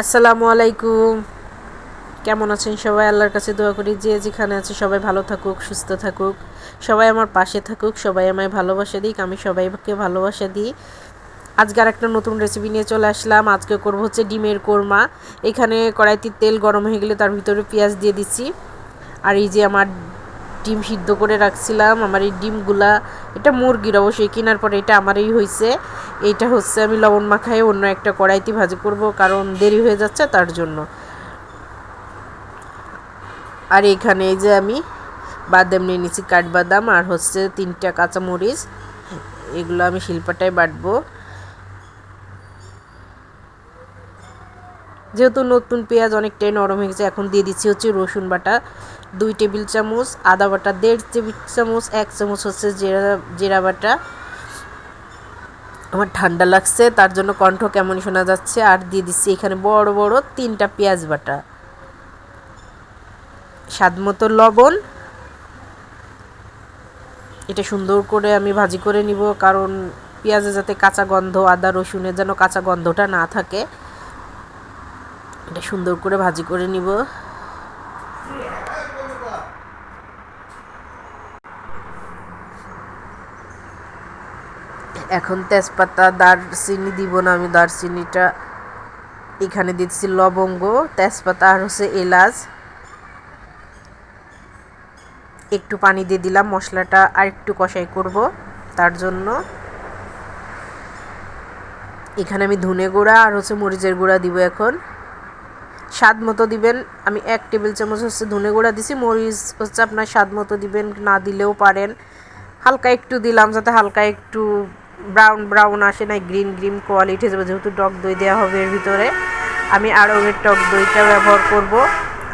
আসসালামু আলাইকুম। কেমন আছেন সবাই? আল্লাহর কাছে দোয়া করি, যে যেখানে আছে সবাই ভালো থাকুক, সুস্থ থাকুক। সবাই আমার পাশে থাকুক, সবাই আমায় ভালোবাসা দিক, আমি সবাইকে ভালোবাসা দিই। আজকে আর একটা নতুন রেসিপি নিয়ে চলে আসলাম। আজকে করব হচ্ছে ডিমের কোরমা। এখানে কড়াইতে তেল গরম হয়ে গেলে তার ভিতরে পেঁয়াজ দিয়ে দিচ্ছি। আর এই যে আমার ডিম সিদ্ধ করে রাখছিলাম, আমার এই ডিমগুলা, এটা মুরগির অবশ্যই, কেনার পরে এটা আমারই হয়েছে এইটা হচ্ছে আমি লবণ মাখায় অন্য একটা কড়াইতে ভাজি করব, কারণ দেরি হয়ে যাচ্ছে তার জন্য। আর এখানে এই যে আমি বাদাম নিয়ে নিচ্ছি কাঠবাদাম আর হচ্ছে তিনটা কাঁচামরিচ। এগুলো আমি শিল্পাটায় বাটবো। যেহেতু নতুন পেঁয়াজ অনেকটাই নরম হয়ে গেছে, এখন দিয়ে দিচ্ছি হচ্ছে রসুন বাটা, দুই টেবিল চামচ, আদা বাটা দেড় টেবিল চামচ, এক চামচ হচ্ছে জিরা জিরা বাটা আমার ঠান্ডা লাগছে, তার জন্য কণ্ঠ কেমন শোনা যাচ্ছে? আর দিয়ে দিচ্ছি এখানে বড় বড় তিনটা পেঁয়াজ বাটা। স্বাদ মতো লবণ। এটা সুন্দর করে আমি ভাজি করে নিব, কারণ পেঁয়াজে যাতে কাঁচা গন্ধ, আদা রসুনের যেন কাঁচা গন্ধটা না থাকে। এটা সুন্দর করে ভাজি করে নিব। এখন তেজপাতা, দারচিনি দিব না আমি। দারচিনিটা এখানে দিচ্ছি লবঙ্গ, তেজপাতা আর হচ্ছে এলাচ। একটু পানি দিয়ে দিলাম, মশলাটা আর একটু কষাই করব তার জন্য। এখানে আমি ধনে গুঁড়া আর হচ্ছে মরিচের গুঁড়া দিব এখন। স্বাদ মতো দিবেন, আমি এক টেবিল চামচ হচ্ছে ধনে গুঁড়া দিছি, মরিচ হচ্ছে আপনার স্বাদ মতো দিবেন, না দিলেও পারেন। হালকা একটু দিলাম, যাতে হালকা একটু ব্রাউন ব্রাউন আসে না গ্রিন গ্রিন কোয়ালিটি যেহেতু টক দই দেওয়া হবে এর ভিতরে, আমি আড়ঙের টক দইটা ব্যবহার করব।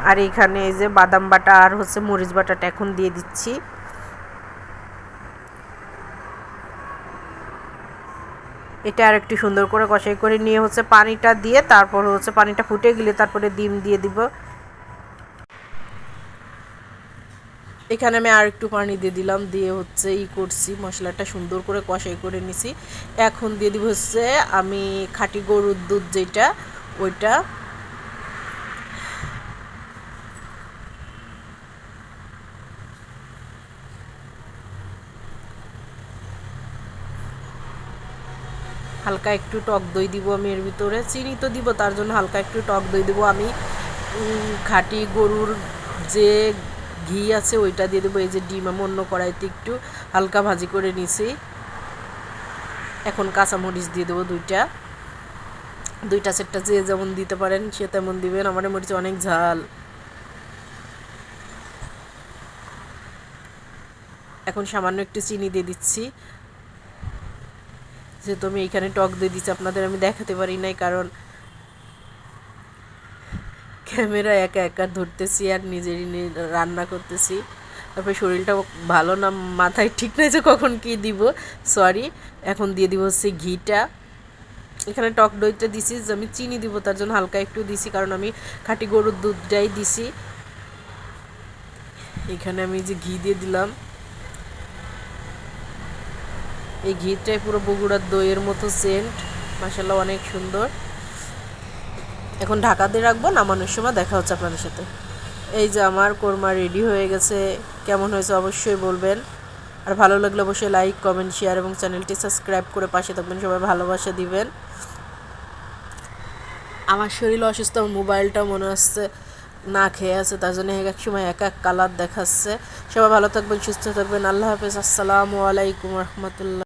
আর এখানে এই যে বাদাম বাটা আর হচ্ছে মরিচ বাটাটা এখন দিয়ে দিচ্ছি। এটা আর একটু সুন্দর করে কষাই করে নিয়ে হচ্ছে পানিটা দিয়ে তারপর হচ্ছে পানিটা ফুটে গেলে তারপরে ডিম দিয়ে দিব। এখানে আমি আর একটু পানি দিয়ে দিলাম, দিয়ে হচ্ছে ই করছি, মশলাটা সুন্দর করে কষাই করে নিছি। এখন দিয়ে দিব হচ্ছে আমি খাঁটি গরুর দুধ যেটা, ওইটা। হালকা একটু টক দই দিব আমি এর ভিতরে, চিনি তো দিব, তার জন্য হালকা একটু টক দই দিব। আমি খাঁটি গরুর যে ঘি আছে, ওইটা দিয়ে দেবো। এই যে ডিম, আমি অন্য কড়াইতে একটু হালকা ভাজি করে নিছি। এখন কাঁচামরিচ দিয়ে দেবো দুইটা। দুইটা সেটটা যে যেমন দিতে পারেন, সে তেমন দিবেন। আমার মরিচ অনেক ঝাল। এখন সামান্য একটু চিনি দিয়ে দিচ্ছি। যেহেতু আমি এইখানে টক দিয়ে দিচ্ছি, আপনাদের আমি দেখাতে পারি নাই, কারণ ক্যামেরা একা একা ধরতেছি আর নিজেরই রান্না করতেছি। তারপরে শরীরটা ভালো না, মাথায় ঠিক নাই যে কখন কি দিব। সরি এখন দিয়ে দিব হচ্ছে ঘিটা। এখানে টক দইটা দিছি আমি চিনি দিব, তার জন্য হালকা একটু দিছি, কারণ আমি খাঁটি গরুর দুধটাই দিছি। এখানে আমি যে ঘি দিয়ে দিলাম। এই ঘিটাই পুরো বগুড়ার দইয়ের মতো সেন্ট মাসাল্লাহ অনেক সুন্দর। এখন ঢাকা দিয়ে রাখব, নামানোর সময় দেখা হচ্ছে আপনাদের সাথে। এই যে আমার কোরমা রেডি হয়ে গেছে, কেমন হয়েছে অবশ্যই বলবেন। আর ভালো লাগলে অবশ্যই লাইক কমেন্ট শেয়ার এবং চ্যানেলটি সাবস্ক্রাইব করে পাশে থাকবেন, সবাই ভালোবাসা দিবেন। আমার শরীর অসুস্থ মোবাইলটাও মনে হচ্ছে না খেয়ে আছে, তার জন্য এক এক সময় এক এক কালার দেখাচ্ছে। সবাই ভালো থাকবেন, সুস্থ থাকবেন, আল্লাহ হাফেজ, আসসালামু আলাইকুম রহমতুল্লাহ।